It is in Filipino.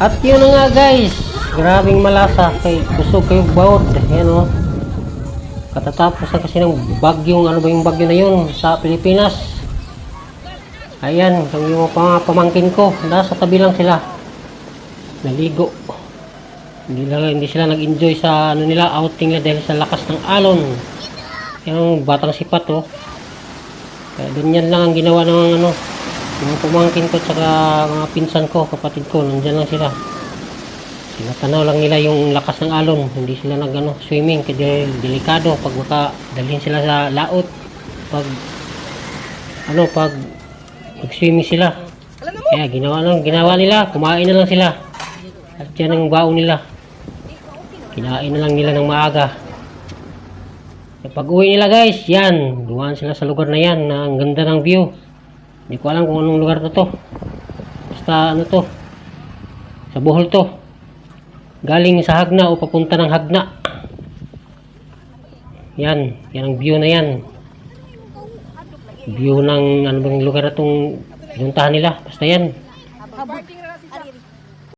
At yun nga guys, grabing malasa kay kusog kayo bawod. Yan o. Katatapos na kasi ng bagyong, ano ba yung bagyo na yun sa Pilipinas. Ayan, yung mga pamangkin ko, nasa tabi lang sila. Naligo. Hindi, lang, hindi sila nag-enjoy sa ano nila, outing nila dahil sa lakas ng alon. Yung batang sipat oh. Kaya ganyan lang ang ginawa ng ano, yung pumangkin ko tsaka mga pinsan ko, kapatid ko, nandyan lang sila. Tinatanaw lang nila yung lakas ng alon, hindi sila nag ano, swimming, kasi delikado pag makadalhin sila sa laot. Pag ano, pag mag-swimming sila. Kaya ginawa lang, ginawa nila, kumain na lang sila. At yan ang baon nila. Kinain na lang nila ng maaga. Pag uwi nila guys, yan, dumaan sila sa lugar na yan, na ang ganda ng view. Hindi ko alam kung anong lugar na to. Basta ano to, sa Bohol to. Galing sa Hagna o papunta ng Hagna. Yan, yan ang view na yan. View ng ano bang lugar na tong pinuntahan nila. Basta yan.